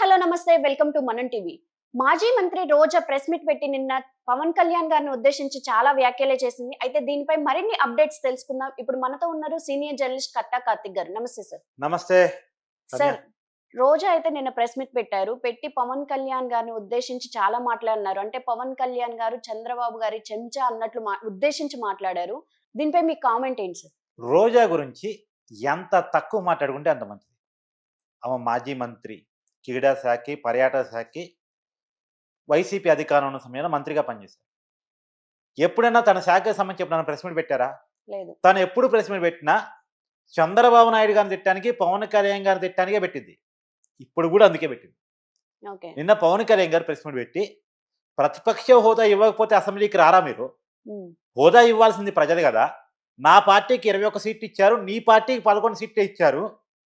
Hello namaste. Welcome to Manam TV. మాజీ మంత్రి రోజా press meet పెట్టి నిన్న పవన్ కళ్యాణ్ గారిని ఉద్దేశించి చాలా వ్యాఖ్యలే చేసింది. అయితే దీనిపై మరిన్ని అప్డేట్స్ తెలుసుకుందాం. ఇప్పుడు మనతో ఉన్నారు సీనియర్ జర్నలిస్ట్ కట్టా కార్తిక్ గారు. నమస్తే సార్. నమస్తే. సార్ రోజా అయితే నిన్న ప్రెస్ మీట్ పెట్టారు. పెట్టి పవన్ కళ్యాణ్ గారిని ఉద్దేశించి చాలా మాట్లాడినారు. అంటే పవన్ కళ్యాణ్ గారు చంద్రబాబు గారి చెంచా అన్నట్లు మా- ఉద్దేశించి మాట్లాడారు. దీనిపై మీ కామెంట్ ఏంటి సార్? రోజా గురించి ఎంత తక్కువ మాట్లాడుకుంటే అంత మంచిది. ఆమె మాజీ మంత్రి. క్రీడా శాఖకి పర్యాటక శాఖకి వైసీపీ అధికారం ఉన్న సమయంలో మంత్రిగా పనిచేశారు. ఎప్పుడైనా తన శాఖకి సంబంధించి ఎప్పుడైనా ప్రెస్ మీట్ పెట్టారా? లేదు. తను ఎప్పుడు ప్రెస్ మీట్ పెట్టినా చంద్రబాబు నాయుడు గారిని తిట్టడానికి పవన్ కళ్యాణ్ గారిని తిట్టడానికే పెట్టింది. ఇప్పుడు కూడా అందుకే పెట్టింది. నిన్న పవన్ కళ్యాణ్ గారు ప్రెస్ మీట్ పెట్టి ప్రతిపక్ష హోదా ఇవ్వకపోతే అసెంబ్లీకి రారా మీరు? హోదా ఇవ్వాల్సింది ప్రజలు కదా. నా పార్టీకి ఇరవై ఒక్క సీట్లు ఇచ్చారు నీ పార్టీకి పదకొండు సీట్లు ఇచ్చారు.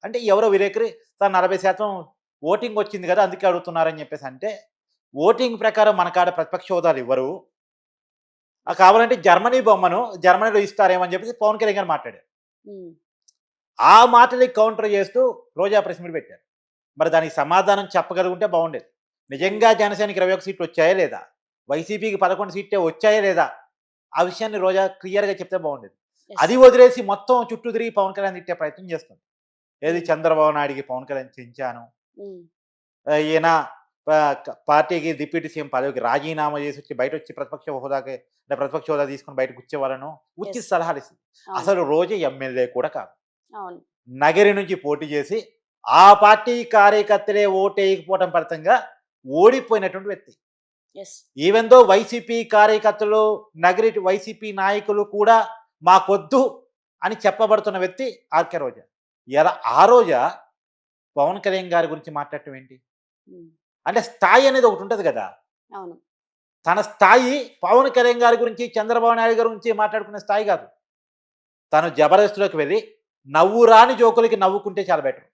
అంటే ఎవరో విలేకరి తను నలభై శాతం ఓటింగ్ వచ్చింది కదా అందుకే అడుగుతున్నారని చెప్పేసి అంటే ఓటింగ్ ప్రకారం మన కాడ ప్రతిపక్ష హోదాలు ఇవ్వరు. కావాలంటే జర్మనీ బొమ్మను జర్మనీలో ఇస్తారేమని చెప్పేసి పవన్ కళ్యాణ్ గారు మాట్లాడారు. ఆ మాటలకి కౌంటర్ చేస్తూ రోజా ప్రెస్ మీట్ పెట్టారు. మరి దానికి సమాధానం చెప్పగలుగుంటే బాగుండేది. నిజంగా జనసేనకి ఇరవై ఒక సీట్లు వచ్చాయా లేదా? వైసీపీకి పదకొండు సీట్లే వచ్చాయా లేదా? ఆ విషయాన్ని రోజా క్లియర్గా చెప్తే బాగుండేది. అది వదిలేసి మొత్తం చుట్టూ తిరిగి పవన్ కళ్యాణ్ తిట్టే ప్రయత్నం చేస్తుంది. ఏది చంద్రబాబు నాయుడికి పవన్ కళ్యాణ్ చించాను ఈయన పార్టీకి డిప్యూటీ సీఎం పదవికి రాజీనామా చేసి వచ్చి బయట వచ్చి ప్రతిపక్ష హోదాకి అంటే ప్రతిపక్ష హోదా తీసుకుని బయటకు వచ్చేవాళ్ళను ఉచిత. సలహాలు ఇస్తుంది అసలు రోజే ఎమ్మెల్యే కూడా కాదు. నగరి నుంచి పోటీ చేసి ఆ పార్టీ కార్యకర్తలే ఓటేయకపోవడం ఫలితంగా ఓడిపోయినటువంటి వ్యక్తి. ఈవెన్ దో వైసీపీ కార్యకర్తలు నగరి వైసీపీ నాయకులు కూడా మాకొద్దు అని చెప్పబడుతున్న వ్యక్తి ఆర్కే రోజా. ఎలా ఆ రోజా పవన్ కళ్యాణ్ గారి గురించి మాట్లాడటం ఏంటి? అంటే స్థాయి అనేది ఒకటి ఉంటుంది కదా! అవును. తన స్థాయి పవన్ కళ్యాణ్ గారి గురించి చంద్రబాబు నాయుడు గారి గురించి మాట్లాడుకునే స్థాయి కాదు. తను జబర్దస్త్లోకి వెళ్ళి నవ్వు రాని జోకులకి నవ్వుకుంటే చాలా బెటర్.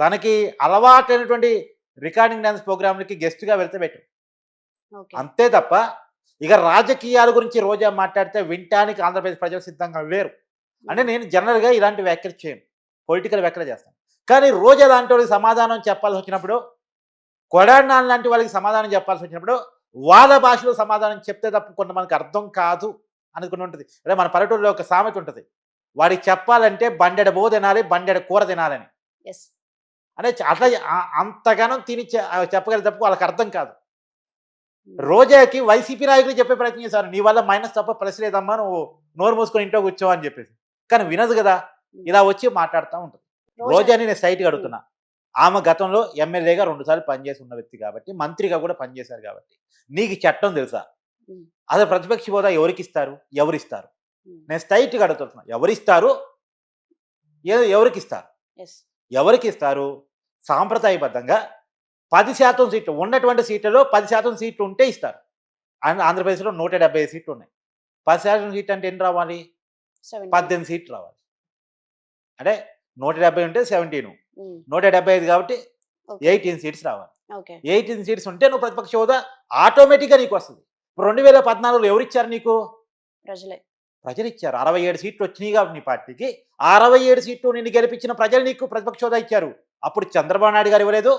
తనకి అలవాటైనటువంటి రికార్డింగ్ డాన్స్ ప్రోగ్రాంలకి గెస్ట్గా వెళ్తే బెటర్. అంతే తప్ప ఇక రాజకీయాల గురించి రోజా మాట్లాడితే వినటానికి ఆంధ్రప్రదేశ్ ప్రజలు సిద్ధంగా లేరు. అంటే నేను జనరల్గా ఇలాంటి వ్యాఖ్యలు చేయను. పొలిటికల్ వ్యాఖ్యలు చేస్తాను. కానీ రోజా లాంటి వాళ్ళకి సమాధానం చెప్పాల్సి వచ్చినప్పుడు కొడానాన్ లాంటి వాళ్ళకి సమాధానం చెప్పాల్సి వచ్చినప్పుడు వాళ్ళ భాషలో సమాధానం చెప్తే తప్ప కొంతమందికి అర్థం కాదు అనుకుని ఉంటుంది. అదే మన పల్లెటూరులో ఒక సామెత ఉంటుంది. వాడికి చెప్పాలంటే బండెడ బో తినాలి బండెడ కూర తినాలని. ఎస్ చ- అట్లా అంతగానం తిని చెప్పగలిగే తప్ప వాళ్ళకి అర్థం కాదు. రోజాకి వైసీపీ నాయకులు చెప్పే ప్రయత్నం చేశారు నీ వల్ల మైనస్ తప్ప ప్లస్ లేదమ్మా నువ్వు నోరు మూసుకొని ఇంట్లో కూర్చో అని చెప్పేసి. కానీ వినదు కదా. ఇలా వచ్చి మాట్లాడుతూ ఉంటుంది. రోజాని నేను స్ట్రైట్గా అడుగుతున్నా. ఆమె గతంలో ఎమ్మెల్యేగా రెండుసార్లు పనిచేసి ఉన్న వ్యక్తి కాబట్టి మంత్రిగా కూడా పనిచేశారు కాబట్టి. నీకు చట్టం తెలుసా. అసలు ప్రతిపక్ష హోదా ఎవరికి ఇస్తారు? ఎవరిస్తారు? నేను స్ట్రైట్గా అడుగుతున్నా. ఎవరిస్తారు? ఏ- ఎవరికి ఇస్తారు? ఎవరికి ఇస్తారు? సాంప్రదాయబద్ధంగా పది శాతం సీట్లు ఉన్నటువంటి సీట్లలో పది శాతం సీట్లు ఉంటే ఇస్తారు. ఆంధ్ర- ఆంధ్రప్రదేశ్లో నూట డెబ్బై సీట్లు ఉన్నాయి. పది శాతం సీట్లు అంటే ఎన్ని రావాలి? పద్దెనిమిది సీట్లు రావాలి. అంటే నూట డెబ్బై ఉంటే సెవెంటీన్. నూట డెబ్బై ఐదు కాబట్టి. ఎయిటీన్ సీట్స్ రావాలి. ఎయిటీన్ సీట్స్ ఉంటే నువ్వు ప్రతిపక్ష హోదా ఆటోమేటిక్గా నీకు వస్తుంది. ఇప్పుడు రెండు వేల పద్నాలుగులో ఎవరు ఇచ్చారు నీకు? ప్రజలే. ప్రజలు ఇచ్చారు. అరవై ఏడు సీట్లు వచ్చినాయి కాబట్టి నీ పార్టీకి. అరవై ఏడు సీట్లు నిన్ను గెలిపించిన ప్రజలు నీకు ప్రతిపక్ష హోదా ఇచ్చారు. అప్పుడు చంద్రబాబు నాయుడు గారు ఇవ్వలేదు.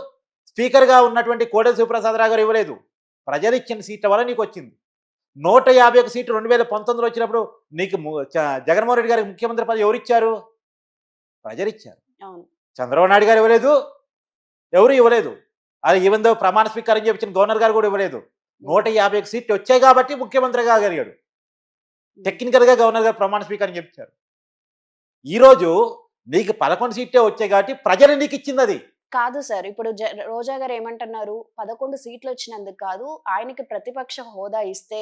స్పీకర్గా ఉన్నటువంటి కోడెల శివప్రసాదరావు గారు ఇవ్వలేదు. ప్రజలు ఇచ్చిన సీట్ల వల్ల నీకు వచ్చింది. నూట యాభై ఒక సీట్లు రెండు వేల పంతొమ్మిదిలో వచ్చినప్పుడు నీకు జగన్మోహన్ రెడ్డి గారికి ముఖ్యమంత్రి పదవి ఎవరు ఇచ్చారు? ప్రజలు ఇచ్చారు అవును. చంద్రబాబు నాయుడు గారు ఇవ్వలేదు ఎవరు ఇవ్వలేదు. అది ఈవెందో ప్రమాణ స్వీకారం చేయించిన గవర్నర్ గారు కూడా ఇవ్వలేదు. నూట యాభై సీట్లు వచ్చాయి కాబట్టి ముఖ్యమంత్రిగా గలిగాడు టెక్నికల్గా గవర్నర్ గారు ప్రమాణ స్వీకారం చెప్తారు ఈరోజు నీకు పదకొండు సీట్లే వచ్చాయి కాబట్టి ప్రజలు నీకు ఇచ్చింది అది. కాదు సార్ ఇప్పుడు రోజా గారు ఏమంటున్నారు? పదకొండు సీట్లు వచ్చినందుకు కాదు ఆయనకి ప్రతిపక్ష హోదా ఇస్తే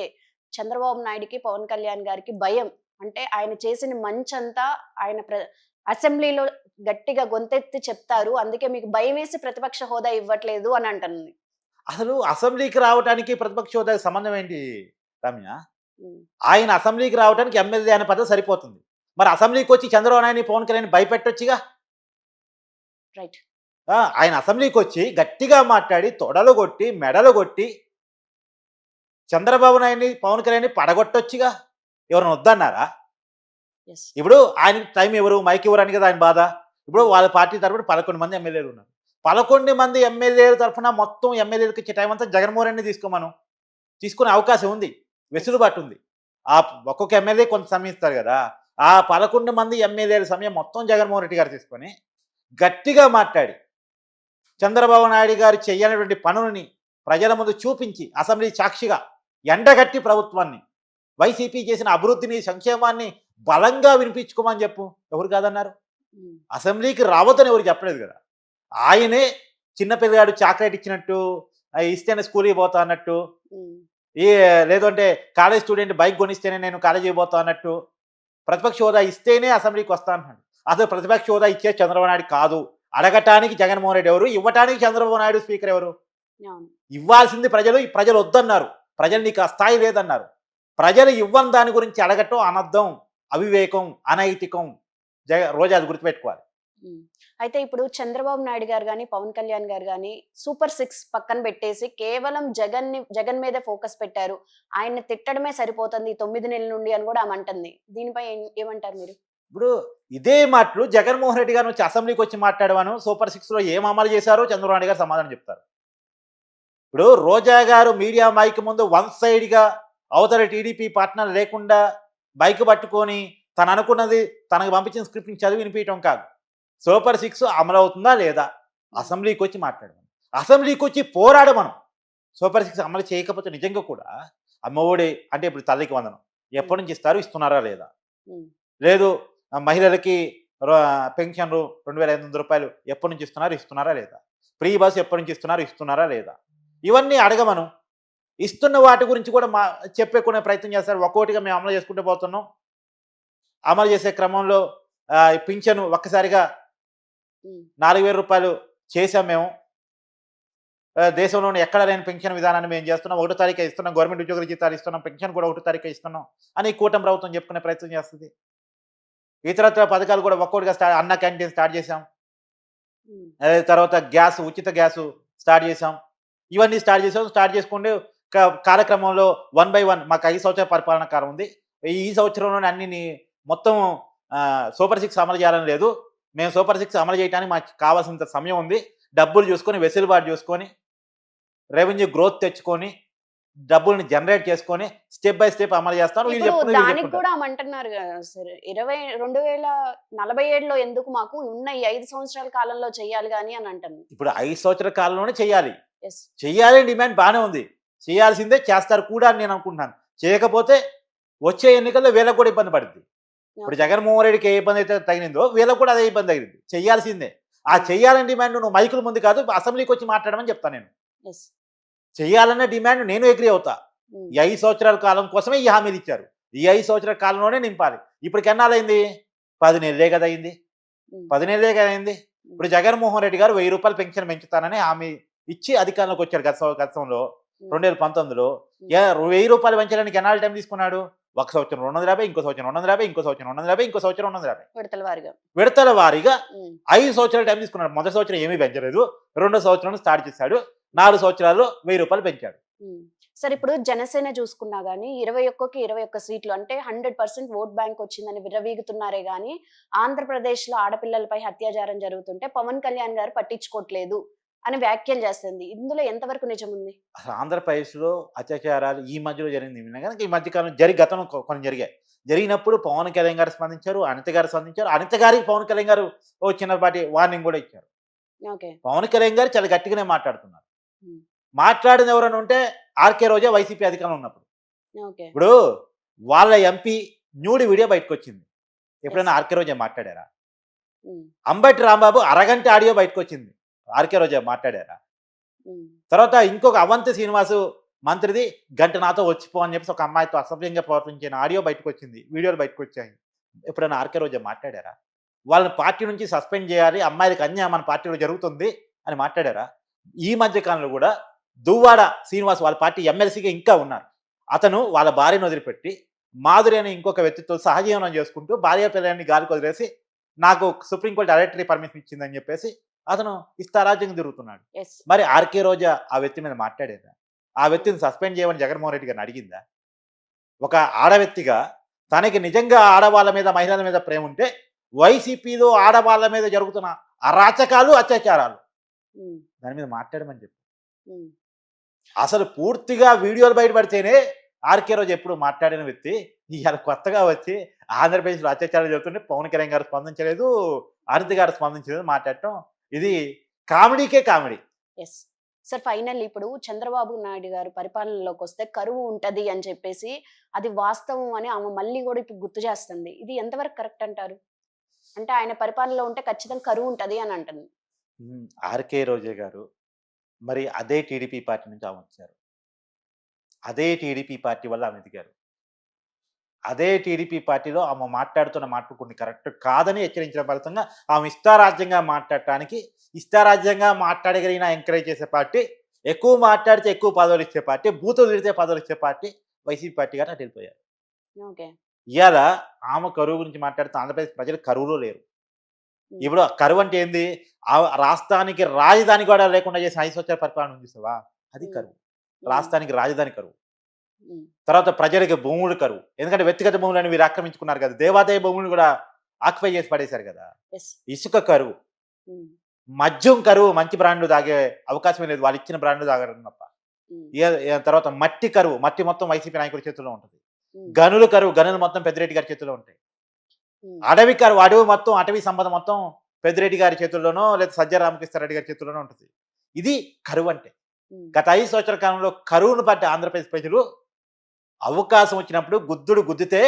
చంద్రబాబు నాయుడికి పవన్ కళ్యాణ్ గారికి భయం. అంటే ఆయన చేసిన మంచంతా ఆయన ప్ర- అసెంబ్లీలో గట్టిగా గొంతెత్తి చెప్తారు. అందుకే మీకు భయం వేసి ప్రతిపక్ష హోదా ఇవ్వట్లేదు అని అంటుంది. అసలు అసెంబ్లీకి రావడానికి ప్రతిపక్ష హోదాకి సంబంధం ఏంటి రమ్య? ఆయన అసెంబ్లీకి రావడానికి ఎమ్మెల్యే అనే పదవి సరిపోతుంది. మరి అసెంబ్లీకి వచ్చి చంద్రబాబు నాయుడిని పవన్ కళ్యాణ్ భయపెట్టొచ్చుగా? రైట్. ఆయన అసెంబ్లీకి వచ్చి గట్టిగా మాట్లాడి తొడలు కొట్టి మెడలు కొట్టి చంద్రబాబు నాయుడిని పవన్ కళ్యాణ్ని పడగొట్టొచ్చుగా? ఎవరైనా వద్దన్నారా? ఇప్పుడు ఆయన టైం ఎవరు? మైక్ ఇవ్వరని కదా ఆయన బాధ. ఇప్పుడు వాళ్ళ పార్టీ తరపున పదకొండు మంది ఎమ్మెల్యేలు ఉన్నారు. పదకొండు మంది ఎమ్మెల్యేల తరఫున మొత్తం ఎమ్మెల్యేలకు ఇచ్చే టైం అంతా జగన్మోహన్ రెడ్డి తీసుకోమను. తీసుకునే అవకాశం ఉంది. వెసులుబాటు ఉంది. ఆ ఒక్కొక్క ఎమ్మెల్యే కొంత సమయం ఇస్తారు కదా. ఆ పదకొండు మంది ఎమ్మెల్యేల సమయం మొత్తం జగన్మోహన్ రెడ్డి గారు తీసుకొని గట్టిగా మాట్లాడి చంద్రబాబు నాయుడు గారు చేయనటువంటి పనులని ప్రజల ముందు చూపించి అసెంబ్లీ సాక్షిగా ఎండగట్టి ప్రభుత్వాన్ని వైసీపీ చేసిన అభివృద్ధిని సంక్షేమాన్ని బలంగా వినిపించుకోమని చెప్పు. ఎవరు కాదన్నారు? అసెంబ్లీకి రావద్దని ఎవరు చెప్పలేదు కదా. ఆయనే చిన్న పిల్లగాడు చాక్లెట్ ఇచ్చినట్టు ఇస్తేనే స్కూల్కి పోతా అన్నట్టు ఈ లేదంటే కాలేజ్ స్టూడెంట్ బైక్ కొనిస్తేనే నేను కాలేజీకి పోతా అన్నట్టు ప్రతిపక్ష హోదా ఇస్తేనే అసెంబ్లీకి వస్తా అంటున్నాడు. అసలు ప్రతిపక్ష హోదా ఇచ్చే చంద్రబాబు నాయుడు కాదు. అడగటానికి జగన్మోహన్ రెడ్డి ఎవరు? ఇవ్వటానికి చంద్రబాబు నాయుడు స్పీకర్ ఎవరు? ఇవ్వాల్సింది ప్రజలు ప్రజలు వద్దన్నారు. ప్రజలు నీకు ఆ స్థాయి లేదన్నారు. ప్రజలు ఇవ్వని దాని గురించి అడగటం అనర్థం. అవివేకం అనైతికం జగ రోజు అది గుర్తుపెట్టుకోవాలి. అయితే ఇప్పుడు చంద్రబాబు నాయుడు గారు కానీ పవన్ కళ్యాణ్ గారు కానీ సూపర్ సిక్స్ పక్కన పెట్టేసి కేవలం జగన్ని జగన్ మీదే ఫోకస్ పెట్టారు. ఆయన్ని తిట్టడమే సరిపోతుంది తొమ్మిది నెలల నుండి అని కూడా ఆమె అంటుంది. దీనిపై ఏమంటారు మీరు? ఇప్పుడు ఇదే మాటలు జగన్మోహన్ రెడ్డి గారు వచ్చి అసెంబ్లీకి వచ్చి మాట్లాడవాను సూపర్ సిక్స్లో ఏం అమలు చేశారో చంద్రబాబు నాయుడు గారు సమాధానం చెప్తారు. ఇప్పుడు రోజా గారు మీడియా మైక్ ముందు వన్ సైడ్గా అవతల టీడీపీ పార్ట్నర్ లేకుండా బైక్ పట్టుకొని తను అనుకున్నది తనకు పంపించిన స్క్రిప్ట్ చదివి వినిపించడం కాదు. సూపర్ సిక్స్ అమలు అవుతుందా లేదా? అసెంబ్లీకి వచ్చి మాట్లాడమను. అసెంబ్లీకి వచ్చి పోరాడమను. సూపర్ సిక్స్ అమలు చేయకపోతే నిజంగా కూడా అమ్మఒడి అంటే ఇప్పుడు తల్లికి వందనం. ఎప్పటి నుంచి ఇస్తారు ఇస్తున్నారా లేదా? లేదు మహిళలకి పెన్షన్లు రెండు వేల ఐదు వందల రూపాయలు ఎప్పటి నుంచి ఇస్తున్నారు ఇస్తున్నారా లేదా? ఫ్రీ బస్ ఎప్పటి నుంచి ఇస్తున్నారు ఇస్తున్నారా లేదా? ఇవన్నీ అడగమను. ఇస్తున్న వాటి గురించి కూడా మా చెప్పేకునే ప్రయత్నం చేస్తారు. ఒక్కోటిగా మేము అమలు చేసుకుంటూ పోతున్నాం. అమలు చేసే క్రమంలో పింఛను ఒక్కసారిగా నాలుగు వేల రూపాయలు చేసాం మేము. దేశంలోని ఎక్కడ లేని పెన్షన్ విధానాన్ని మేము చేస్తున్నాం. ఒకటో తారీఖు ఇస్తున్నాం. గవర్నమెంట్ ఉద్యోగుల జీతాలు ఇస్తున్నాం. పెన్షన్ కూడా ఒకటో తారీఖు ఇస్తున్నాం. అని కూటమి ప్రభుత్వం చెప్పుకునే ప్రయత్నం చేస్తుంది. ఇతరత్ర పథకాలు కూడా ఒక్కొక్కటిగా స్టార్ట్ అన్న క్యాంటీన్ స్టార్ట్ చేసాం తర్వాత గ్యాస్ ఉచిత గ్యాస్ స్టార్ట్ చేసాం ఇవన్నీ స్టార్ట్ చేసాం స్టార్ట్ చేసుకుంటే క- కాలక్రమంలో వన్ బై వన్ మాకు ఐదు సంవత్సరాల పరిపాలన కాలం ఉంది. ఈ సంవత్సరంలోనే అన్ని మొత్తం సూపర్ సిక్స్ అమలు చేయాలని లేదు. మేము సూపర్ సిక్స్ అమలు చేయడానికి మాకు కావాల్సినంత సమయం ఉంది. డబ్బులు చూసుకొని వెసులుబాటు చూసుకొని రెవెన్యూ గ్రోత్ తెచ్చుకొని డబ్బుల్ని జనరేట్ చేసుకొని స్టెప్ బై స్టెప్ అమలు చేస్తాను. దానికి. కూడా అంటున్నారు సార్. ఇరవై రెండు వేల నలభై ఏడులో ఎందుకు మాకు ఉన్న ఈ ఐదు సంవత్సరాల కాలంలో చెయ్యాలి కానీ అని అంటుంది ఇప్పుడు ఐదు సంవత్సరాల కాలంలోనే చేయాలి. ఎస్ చెయ్యాలి డిమాండ్ బాగానే ఉంది. చేయాల్సిందే చేస్తారు కూడా అని నేను అనుకుంటున్నాను. చేయకపోతే వచ్చే ఎన్నికల్లో వీళ్ళకి కూడా ఇబ్బంది పడుద్ది. ఇప్పుడు జగన్మోహన్ రెడ్డికి ఏ ఇబ్బంది అయితే తగిలిందో వీళ్ళకి కూడా అదే ఇబ్బంది తగిలింది చెయ్యాల్సిందే ఆ చెయ్యాలని డిమాండ్ నువ్వు మైకుల ముందు కాదు అసెంబ్లీకి వచ్చి మాట్లాడమని చెప్తాను నేను. ఎస్ చెయ్యాలన్న డిమాండ్ నేను అగ్రి అవుతా. ఈ ఐదు సంవత్సరాల కాలం కోసమే ఈ హామీలు ఇచ్చారు. ఈ ఐదు సంవత్సరాల కాలంలోనే నింపాలి. ఇప్పటికి ఎన్నాళ్ళైంది పది నెలలే కదా అయింది. పది నెలలే కదా అయింది. ఇప్పుడు జగన్మోహన్ రెడ్డి గారు వెయ్యి రూపాయలు పెన్షన్ పెంచుతానని హామీ ఇచ్చి అధికారంలోకి వచ్చారు గత గతంలో రెండు వేల పంతొమ్మిదిలో వెయ్యి రూపాయలు పెంచడానికి ఎన్నాళ్ళు టైం తీసుకున్నాడు? ఒక సంవత్సరం రెండు వందల యాభై ఇంకో సంవత్సరం రెండు వందల యాభై ఇంకో సంవత్సరం రెండు వందల యాభై ఇంకో సంవత్సరం రెండు వందల యాభై. విడతల వారిగా. విడతల వారీగా ఐదు సంవత్సరాల టైం తీసుకున్నాడు. మొదటి సంవత్సరం ఏమీ పెంచలేదు. రెండో సంవత్సరం స్టార్ట్ చేశాడు. నాలుగు సంవత్సరాలు వెయ్యి రూపాయలు పెంచాడు. సరే ఇప్పుడు జనసేన చూసుకున్నా గానీ ఇరవై ఒక్కకి ఇరవై ఒక్క సీట్లు అంటే హండ్రెడ్ పర్సెంట్ ఓట్ బ్యాంక్ వచ్చిందని విర్రవీగుతున్నారే గానీ ఆంధ్రప్రదేశ్లో ఆడపిల్లలపై అత్యాచారం జరుగుతుంటే పవన్ కళ్యాణ్ గారు పట్టించుకోవట్లేదు అని వ్యాఖ్యలు చేస్తుంది. ఇందులో ఎంతవరకు నిజం ఉంది? అసలు ఆంధ్రప్రదేశ్లో అత్యాచారాలు ఈ మధ్యలో జరిగింది. కనుక ఈ మధ్యకాలం జరి గతంలో కొ- కొన్ని జరిగాయి. జరిగినప్పుడు పవన్ కళ్యాణ్ గారు స్పందించారు అనిత గారు స్పందించారు. అనిత గారికి పవన్ కళ్యాణ్ గారు ఓ చిన్నపాటి వార్నింగ్ కూడా ఇచ్చారు. పవన్ కళ్యాణ్ గారు చాలా గట్టిగానే మాట్లాడుతున్నారు. మాట్లాడిన ఎవరైనా ఉంటే ఆర్కే రోజా వైసీపీ అధికారంలో ఉన్నప్పుడు. ఇప్పుడు వాళ్ళ ఎంపీ న్యూడి వీడియో బయటకు వచ్చింది ఎప్పుడైనా ఆర్కే రోజా మాట్లాడారా? అంబటి రాంబాబు అరగంట ఆడియో బయటకు వచ్చింది ఆర్కే రోజా మాట్లాడారా? తర్వాత ఇంకొక అవంతి శ్రీనివాసు మంత్రిది గంట నాతో వచ్చిపో అని చెప్పేసి ఒక అమ్మాయితో అసభ్యంగా ప్రవర్తించిన ఆడియో బయటకు వచ్చింది వీడియోలు బయటకు వచ్చాయి ఎప్పుడైనా ఆర్కే రోజా మాట్లాడారా? వాళ్ళని పార్టీ నుంచి సస్పెండ్ చేయాలి అమ్మాయిలకు అన్యాయం మన పార్టీలో జరుగుతుంది అని మాట్లాడారా? ఈ మధ్య కాలంలో కూడా దువ్వాడ శ్రీనివాస్ వాళ్ళ పార్టీ ఎమ్మెల్సీగా ఇంకా ఉన్నారు. అతను వాళ్ళ భార్యను వదిలిపెట్టి మాధురి అనే ఇంకొక వ్యక్తితో సహజీవనం చేసుకుంటూ భార్య పిల్లల్ని గాలికి వదిలేసి నాకు సుప్రీంకోర్టు డైరెక్టరీ పర్మిషన్ ఇచ్చిందని చెప్పేసి అతను ఇష్టారాజ్యంగా తిరుగుతున్నాడు. మరి ఆర్కే రోజా ఆ వ్యక్తి మీద మాట్లాడేదా? ఆ వ్యక్తిని సస్పెండ్ చేయమని జగన్మోహన్ రెడ్డి గారిని అడిగిందా? ఒక ఆడవ్యక్తిగా తనకి నిజంగా ఆడవాళ్ళ మీద మహిళల మీద ప్రేమ ఉంటే వైసీపీలో ఆడవాళ్ళ మీద జరుగుతున్న అరాచకాలు అత్యాచారాలు. దాని మీద మాట్లాడమని చెప్పి. అసలు పూర్తిగా వీడియోలు బయటపడితేనే ఆర్కే రోజు ఎప్పుడు మాట్లాడిన వ్యక్తి ఇవాళ కొత్తగా వచ్చి ఆంధ్రప్రదేశ్లో అత్యాచారాలు జరుగుతుంటే పవన్ కళ్యాణ్ గారు స్పందించలేదు అనిత గారు స్పందించలేదు మాట్లాడటం ఇది కామెడీకే కామెడీ. ఎస్ సార్ ఫైనల్ ఇప్పుడు చంద్రబాబు నాయుడు గారు పరిపాలనలోకి వస్తే కరువు ఉంటది అని చెప్పేసి అది వాస్తవం అని ఆమె మళ్ళీ కూడా ఇప్పుడు గుర్తు చేస్తుంది. ఇది ఎంతవరకు కరెక్ట్ అంటారు? అంటే ఆయన పరిపాలనలో ఉంటే ఖచ్చితంగా కరువు ఉంటది అని అంటుంది. ఆర్కే రోజే గారు మరి అదే టీడీపీ పార్టీ నుంచి ఆమె వచ్చారు. అదే టీడీపీ పార్టీ వల్ల ఆమె ఎదిగారు. అదే టీడీపీ పార్టీలో ఆమె మాట్లాడుతున్న మాటలు కొన్ని కరెక్ట్ కాదని హెచ్చరించిన ఫలితంగా ఆమె ఇష్టారాజ్యంగా మాట్లాడటానికి ఇష్టారాజ్యంగా మాట్లాడగలిగిన ఎంకరేజ్ చేసే పార్టీ ఎక్కువ మాట్లాడితే ఎక్కువ పదవులు ఇచ్చే పార్టీ బూతులు తిడితే పదవులు ఇచ్చే పార్టీ వైసీపీ పార్టీ గారు అటు వెళ్ళిపోయారు. ఇవాళ ఆమె కరువు గురించి మాట్లాడుతూ ఆంధ్రప్రదేశ్ ప్రజలు కరువులో లేరు. ఇప్పుడు కరువు అంటే ఏంది? ఆ రాష్ట్రానికి రాజధాని కూడా లేకుండా చేసిన ఐదు సంవత్సరాల పరిపాలన ఉంది చూసావా? అది కరువు. రాష్ట్రానికి రాజధాని కరువు. తర్వాత ప్రజలకు భూములు కరువు. ఎందుకంటే వ్యక్తిగత భూములను వీరు ఆక్రమించుకున్నారు కదా! దేవాదాయ భూములను కూడా ఆక్యుపై చేసి పడేశారు కదా! ఇసుక కరువు. మద్యం కరువు మంచి బ్రాండ్లు తాగే అవకాశం లేదు. వాళ్ళు ఇచ్చిన బ్రాండ్లు తాగడం తప్ప. తర్వాత మట్టి కరువు. మట్టి మొత్తం వైసీపీ నాయకుల చేతుల్లో ఉంటుంది. గనులు కరువు గనులు మొత్తం పెద్దిరెడ్డి గారి చేతుల్లో ఉంటాయి. అడవి కరువు అడవి మొత్తం అటవీ సంపద మొత్తం పెద్దిరెడ్డి గారి చేతుల్లోనో లేదా సజ్జ రామకృష్ణారెడ్డి గారి చేతుల్లోనో ఉంటుంది. ఇది కరువు అంటే. గత ఐదు సంవత్సరాల కాలంలో కరువును పట్టే ఆంధ్రప్రదేశ్ ప్రజలు అవకాశం వచ్చినప్పుడు గుద్దుడు గుద్దితే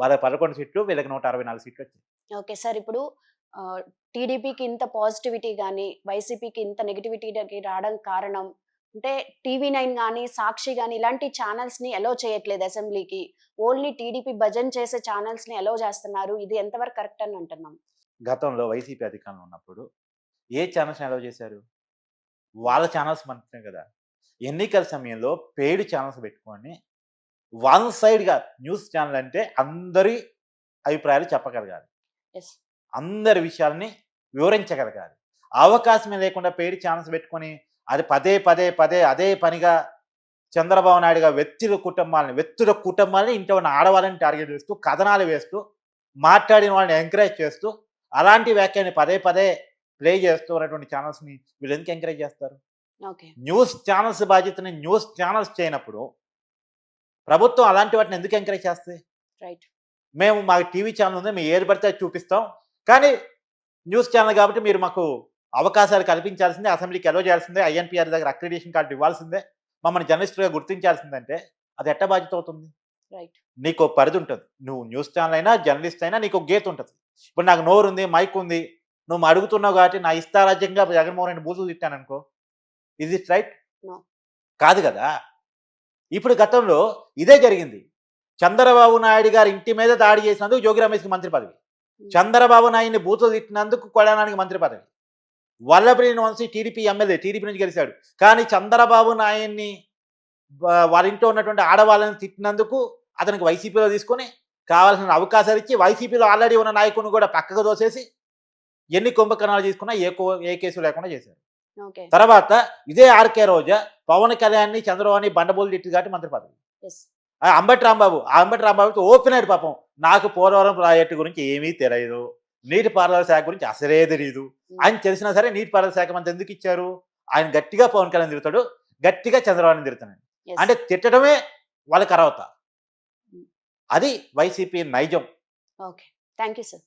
వాళ్ళ పదకొండు సీట్లు వీళ్ళకి నూట అరవై నాలుగు సీట్లు వచ్చాయి. ఓకే సార్ ఇప్పుడు టీడీపీకి ఇంత పాజిటివిటీ కానీ వైసీపీకి ఇంత నెగిటివిటీ రావడం కారణం అంటే టీవీ నైన్ కానీ సాక్షి కానీ ఇలాంటి ఛానల్స్ని ఎలో చేయట్లేదు అసెంబ్లీకి. ఓన్లీ టీడీపీ భజన్ చేసే ఛానల్స్ని ఎలో చేస్తున్నారు. ఇది ఎంతవరకు కరెక్ట్ అని అంటున్నాం? గతంలో వైసీపీ అధికారంలో ఉన్నప్పుడు ఏ ఛానల్స్ అలౌ చేశారు? వాళ్ళ ఛానల్స్ మంటున్నాయి కదా. ఎన్నికల సమయంలో పెయిడ్ ఛానల్స్ పెట్టుకొని వన్ సైడ్గా న్యూస్ ఛానల్ అంటే అందరి అభిప్రాయాలు చెప్పగలగాలి. అందరి విషయాల్ని వివరించగలగాలి. అవకాశమే లేకుండా పెయిడ్ ఛానల్స్ పెట్టుకొని అది పదే పదే పదే అదే పనిగా చంద్రబాబు నాయుడుగా వ్యక్తుల కుటుంబాలని వ్యక్తుల కుటుంబాలని ఇంట్లో ఉన్న ఆడవాళ్ళని టార్గెట్ చేస్తూ కథనాలు వేస్తూ మాట్లాడిన వాళ్ళని ఎంకరేజ్ చేస్తూ అలాంటి వ్యాఖ్యని పదే పదే ప్లే చేస్తూ ఉన్నటువంటి ఛానల్స్ని వీళ్ళు ఎందుకు ఎంకరేజ్ చేస్తారు? ఓకే. న్యూస్ ఛానల్స్ బాధ్యతని న్యూస్ ఛానల్స్ చేయనప్పుడు ప్రభుత్వం అలాంటి వాటిని ఎందుకు ఎంకరేజ్ చేస్తుంది? రైట్ మేము మాకు టీవీ ఛానల్ ఉంది మేము ఏది పడితే అది చూపిస్తాం. కానీ న్యూస్ ఛానల్ కాబట్టి మీరు మాకు అవకాశాలు కల్పించాల్సిందే అసెంబ్లీకి ఎలో చేయాల్సిందే ఐఎన్పిఆర్ దగ్గర అక్రిడేషన్ కార్డు ఇవ్వాల్సిందే. మమ్మల్ని జర్నలిస్టుగా గుర్తించాల్సిందంటే అది ఎట్ట బాధ్యత అవుతుంది? రైట్ నీకు ఒక పరిధి ఉంటుంది. నువ్వు న్యూస్ ఛానల్ అయినా జర్నలిస్ట్ అయినా నీకు గీత ఉంటుంది. ఇప్పుడు నాకు నోరు ఉంది మైక్ ఉంది నువ్వు అడుగుతున్నావు కాబట్టి నా ఇష్టారాజ్యంగా జగన్మోహన్ రెడ్డి బూతులు తిట్టాను అనుకో ఇది ఇట్ రైట్. కాదు కదా. ఇప్పుడు గతంలో ఇదే జరిగింది. చంద్రబాబు నాయుడు గారి ఇంటి మీద దాడి చేసినందుకు జోగి రమేష్కి మంత్రి పదవి. చంద్రబాబు నాయుడిని బూతులు తిట్టినందుకు కొడానానికి మంత్రి పదవి. Vallabhaneni Vamsi TDP MLA TDP నుంచి గెలిచాడు. కానీ చంద్రబాబు నాయుడిని వా- వాళ్ళ ఇంట్లో ఉన్నటువంటి ఆడవాళ్ళని తిట్టినందుకు అతనికి వైసీపీలో తీసుకొని కావాల్సిన అవకాశాలు ఇచ్చి వైసీపీలో ఆల్రెడీ ఉన్న నాయకుడిని కూడా పక్కకు దోసేసి ఎన్ని కుంభకర్ణాలు తీసుకున్నా ఏ కో ఏ కేసు లేకుండా చేశారు. తర్వాత ఇదే ఆర్కే రోజా పవన్ కళ్యాణ్ని చంద్రబాబుని బండబోలు తిట్టి కాబట్టి మంత్రి పదవి అంబటి రాంబాబు అంబటి రాంబాబుకి ఓపెన్ అయ్యాడు పాపం. నాకు పోలవరం ప్రాజెక్టు గురించి ఏమీ తెలియదు. నీటిపారుదల శాఖ గురించి అసలే తెలియదు ఆయన తెలిసినా సరే నీటిపారుదల శాఖ మంత్రి ఎందుకు ఇచ్చారు? ఆయన గట్టిగా పవన్ కళ్యాణ్ తిరుగుతాడు గట్టిగా చంద్రబాబుని తిరుగుతాడు అంటే తిట్టడమే వాళ్ళకి అర్హత అది YCP Nizam. Okay thank you sir